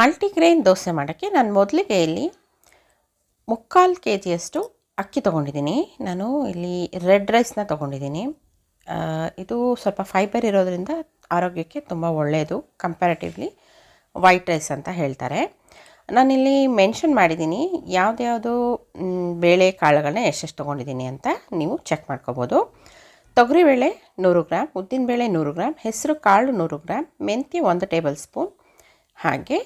Multigrain dosa ಮಾಡೋಕ್ಕೆ ನಾನು ಮೊದಲಿಗೆ ಇಲ್ಲಿ ಮುಕ್ಕಾಲು ಕೆ ಜಿಯಷ್ಟು ಅಕ್ಕಿ ತೊಗೊಂಡಿದ್ದೀನಿ. ನಾನು ಇಲ್ಲಿ ರೆಡ್ ರೈಸ್ನ ತೊಗೊಂಡಿದ್ದೀನಿ. ಇದು ಸ್ವಲ್ಪ ಫೈಬರ್ ಇರೋದರಿಂದ ಆರೋಗ್ಯಕ್ಕೆ ತುಂಬ ಒಳ್ಳೆಯದು ಕಂಪ್ಯಾರಿಟಿವ್ಲಿ ವೈಟ್ ರೈಸ್ ಅಂತ ಹೇಳ್ತಾರೆ. ನಾನಿಲ್ಲಿ ಮೆನ್ಷನ್ ಮಾಡಿದ್ದೀನಿ ಯಾವುದ್ಯಾವುದು ಬೇಳೆ ಕಾಳುಗಳನ್ನ ಎಷ್ಟೆಷ್ಟು ತೊಗೊಂಡಿದ್ದೀನಿ ಅಂತ ನೀವು ಚೆಕ್ ಮಾಡ್ಕೋಬೋದು. ತೊಗರಿಬೇಳೆ ನೂರು ಗ್ರಾಮ್ ಉದ್ದಿನಬೇಳೆ ನೂರು ಗ್ರಾಮ್ ಹೆಸರು ಕಾಳು ನೂರು ಗ್ರಾಮ್ ಮೆಂತ್ಯ ಒಂದು ಟೇಬಲ್ ಸ್ಪೂನ್, ಹಾಗೆ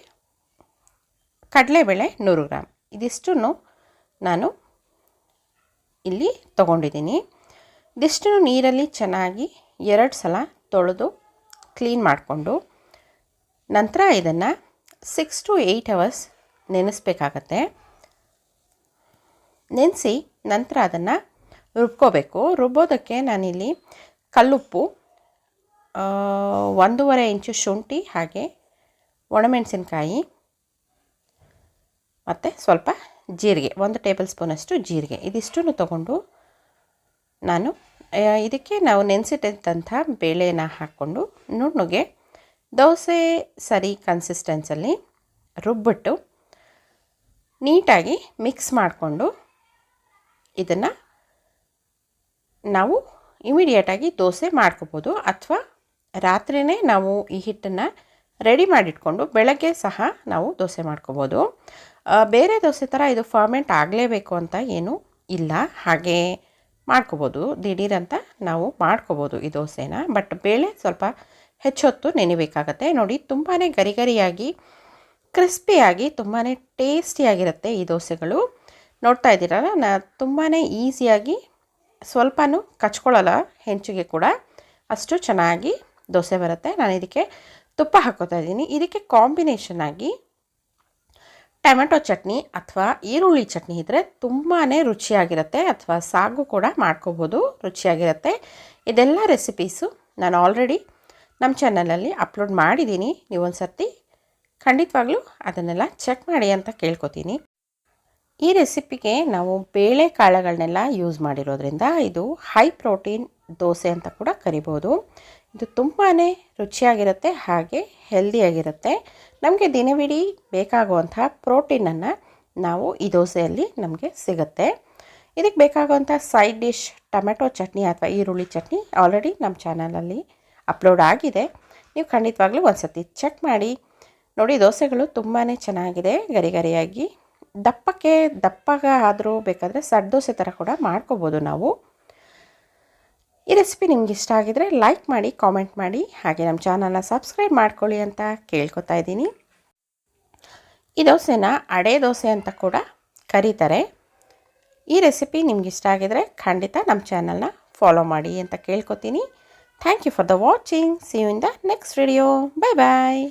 ಕಡಲೆಬೇಳೆ ನೂರು ಗ್ರಾಮ್ ಇದಿಷ್ಟನ್ನು ನಾನು ಇಲ್ಲಿ ತಗೊಂಡಿದ್ದೀನಿ. ಇದಿಷ್ಟನ್ನು ನೀರಲ್ಲಿ ಚೆನ್ನಾಗಿ ಎರಡು ಸಲ ತೊಳೆದು ಕ್ಲೀನ್ ಮಾಡಿಕೊಂಡು ನಂತರ ಇದನ್ನು ಸಿಕ್ಸ್ ಟು ಏಯ್ಟ್ ಅವರ್ಸ್ ನೆನೆಸ್ಬೇಕಾಗತ್ತೆ. ನೆನೆಸಿ ನಂತರ ಅದನ್ನು ರುಬ್ಕೋಬೇಕು. ರುಬ್ಬೋದಕ್ಕೆ ನಾನಿಲ್ಲಿ ಕಲ್ಲುಪ್ಪು ಒಂದೂವರೆ ಇಂಚು ಶುಂಠಿ ಹಾಗೆ ಒಣಮೆಣಸಿನ್ಕಾಯಿ ಮತ್ತು ಸ್ವಲ್ಪ ಜೀರಿಗೆ, ಒಂದು ಟೇಬಲ್ ಸ್ಪೂನಷ್ಟು ಜೀರಿಗೆ. ಇದಿಷ್ಟನ್ನು ತಗೊಂಡು ನಾನು ಇದಕ್ಕೆ ನಾವು ನೆನೆಸಿಟ್ಟಂಥ ಬೇಳೆನ ಹಾಕ್ಕೊಂಡು ನುಣ್ಣಗೆ ದೋಸೆ ಸರಿ ಕನ್ಸಿಸ್ಟೆನ್ಸಲ್ಲಿ ರುಬ್ಬಿಟ್ಟು ನೀಟಾಗಿ ಮಿಕ್ಸ್ ಮಾಡಿಕೊಂಡು ಇದನ್ನು ನಾವು ಇಮಿಡಿಯೇಟಾಗಿ ದೋಸೆ ಮಾಡ್ಕೋಬೋದು. ಅಥವಾ ರಾತ್ರಿಯೇ ನಾವು ಈ ಹಿಟ್ಟನ್ನು ರೆಡಿ ಮಾಡಿಟ್ಕೊಂಡು ಬೆಳಗ್ಗೆ ಸಹ ನಾವು ದೋಸೆ ಮಾಡ್ಕೋಬೋದು. ಬೇರೆ ದೋಸೆ ಥರ ಇದು ಫರ್ಮೆಂಟ್ ಆಗಲೇಬೇಕು ಅಂತ ಏನೂ ಇಲ್ಲ. ಹಾಗೆ ಮಾಡ್ಕೋಬೋದು. ದಿಢೀರಂತ ನಾವು ಮಾಡ್ಕೋಬೋದು ಈ ದೋಸೆನ. ಬಟ್ ಬೇಳೆ ಸ್ವಲ್ಪ ಹೆಚ್ಚೊತ್ತು ನೆನೆಬೇಕಾಗತ್ತೆ. ನೋಡಿ ತುಂಬಾ ಗರಿ ಗರಿಯಾಗಿ ಕ್ರಿಸ್ಪಿಯಾಗಿ ತುಂಬಾ ಟೇಸ್ಟಿಯಾಗಿರುತ್ತೆ ಈ ದೋಸೆಗಳು. ನೋಡ್ತಾ ಇದ್ದೀರಲ್ಲ ನಾ ತುಂಬಾ ಈಸಿಯಾಗಿ ಸ್ವಲ್ಪನೂ ಕಚ್ಕೊಳ್ಳಲ್ಲ. ಹೆಂಚಿಗೆ ಕೂಡ ಅಷ್ಟು ಚೆನ್ನಾಗಿ ದೋಸೆ ಬರುತ್ತೆ. ನಾನು ಇದಕ್ಕೆ ತುಪ್ಪ ಹಾಕೋತಾ ಇದ್ದೀನಿ. ಇದಕ್ಕೆ ಕಾಂಬಿನೇಷನ್ ಆಗಿ ಟೊಮೆಟೊ ಚಟ್ನಿ ಅಥವಾ ಈರುಳ್ಳಿ ಚಟ್ನಿ ಇದ್ದರೆ ತುಂಬಾ ರುಚಿಯಾಗಿರುತ್ತೆ ಅಥವಾ ಸಾಗು ಕೂಡ ಮಾಡ್ಕೋಬೋದು, ರುಚಿಯಾಗಿರುತ್ತೆ. ಇದೆಲ್ಲ ರೆಸಿಪೀಸು ನಾನು ಆಲ್ರೆಡಿ ನಮ್ಮ ಚಾನಲಲ್ಲಿ ಅಪ್ಲೋಡ್ ಮಾಡಿದ್ದೀನಿ. ನೀವೊಂದು ಸರ್ತಿ ಖಂಡಿತವಾಗ್ಲೂ ಅದನ್ನೆಲ್ಲ ಚೆಕ್ ಮಾಡಿ ಅಂತ ಕೇಳ್ಕೊತೀನಿ. ಈ ರೆಸಿಪಿಗೆ ನಾವು ಬೇಳೆ ಕಾಳುಗಳನ್ನೆಲ್ಲ ಯೂಸ್ ಮಾಡಿರೋದ್ರಿಂದ ಇದು ಹೈ ಪ್ರೋಟೀನ್ ದೋಸೆ ಅಂತ ಕೂಡ ಕರಿಬೋದು. ಇದು ತುಂಬಾ ರುಚಿಯಾಗಿರುತ್ತೆ, ಹಾಗೆ ಹೆಲ್ದಿಯಾಗಿರುತ್ತೆ ನಮಗೆ ದಿನವಿಡೀ ಬೇಕಾಗುವಂತಹ ಪ್ರೋಟೀನನ್ನು ನಾವು ಈ ದೋಸೆಯಲ್ಲಿ ನಮಗೆ ಸಿಗುತ್ತೆ. ಇದಕ್ಕೆ ಬೇಕಾಗುವಂಥ ಸೈಡ್ ಡಿಶ್ ಟೊಮೆಟೊ ಚಟ್ನಿ ಅಥವಾ ಈರುಳ್ಳಿ ಚಟ್ನಿ ಆಲ್ರೆಡಿ ನಮ್ಮ ಚಾನಲಲ್ಲಿ ಅಪ್ಲೋಡ್ ಆಗಿದೆ. ನೀವು ಖಂಡಿತವಾಗ್ಲೂ ಒಂದು ಸತಿ ಚೆಕ್ ಮಾಡಿ. ನೋಡಿ, ದೋಸೆಗಳು ತುಂಬಾ ಚೆನ್ನಾಗಿದೆ. ಗರಿ ಗರಿಯಾಗಿ ದಪ್ಪಕ್ಕೆ ದಪ್ಪಗ ಆದರೂ ಬೇಕಾದರೆ ಸಡ್ ದೋಸೆ ಥರ ಕೂಡ ಮಾಡ್ಕೋಬೋದು ನಾವು. ಈ ರೆಸಿಪಿ ನಿಮ್ಗೆ ಇಷ್ಟ ಆಗಿದರೆ ಲೈಕ್ ಮಾಡಿ ಕಾಮೆಂಟ್ ಮಾಡಿ, ಹಾಗೆ ನಮ್ಮ ಚಾನಲ್ನ ಸಬ್ಸ್ಕ್ರೈಬ್ ಮಾಡ್ಕೊಳ್ಳಿ ಅಂತ ಕೇಳ್ಕೊತಾ ಇದ್ದೀನಿ. ಈ ದೋಸೆನ ಅಡೆ ದೋಸೆ ಅಂತ ಕೂಡ ಕರೀತಾರೆ. ಈ ರೆಸಿಪಿ ನಿಮ್ಗೆ ಇಷ್ಟ ಆಗಿದರೆ ಖಂಡಿತ ನಮ್ಮ ಚಾನಲ್ನ ಫಾಲೋ ಮಾಡಿ ಅಂತ ಕೇಳ್ಕೊತೀನಿ. Thank you for the watching see you in the next video bye bye